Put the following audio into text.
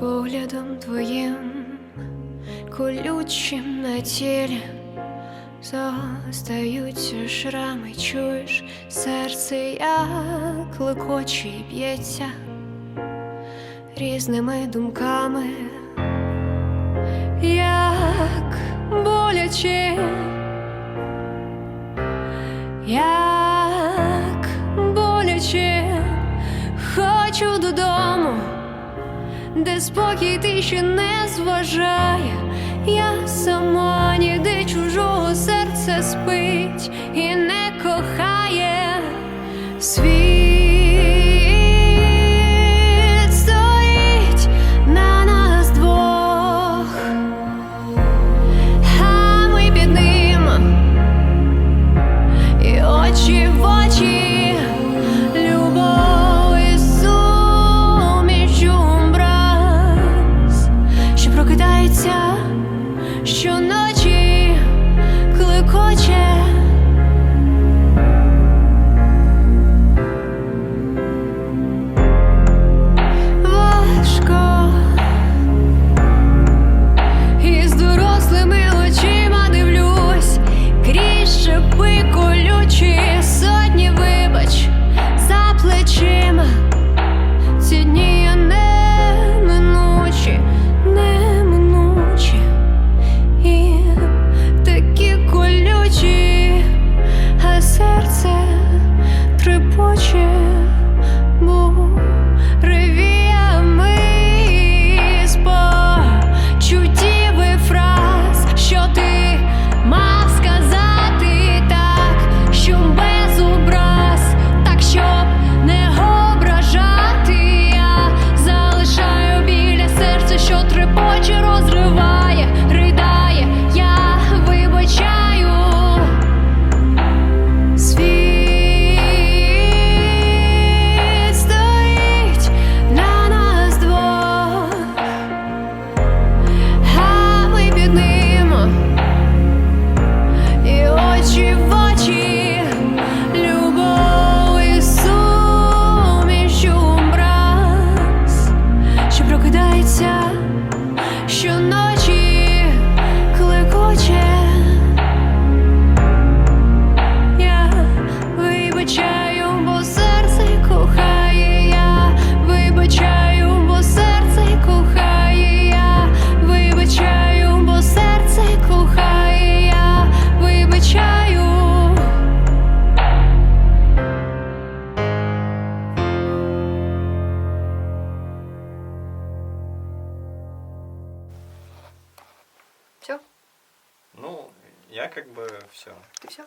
Поглядом твоїм колючим на тілі Зостаються шрами, чуєш серце, як лекоче б'ється різними думками, як боляче. як де спокій тиші не зважає, я сама ніде чужого серце спить. І 去 Все? Ну, я как бы все. Ты все?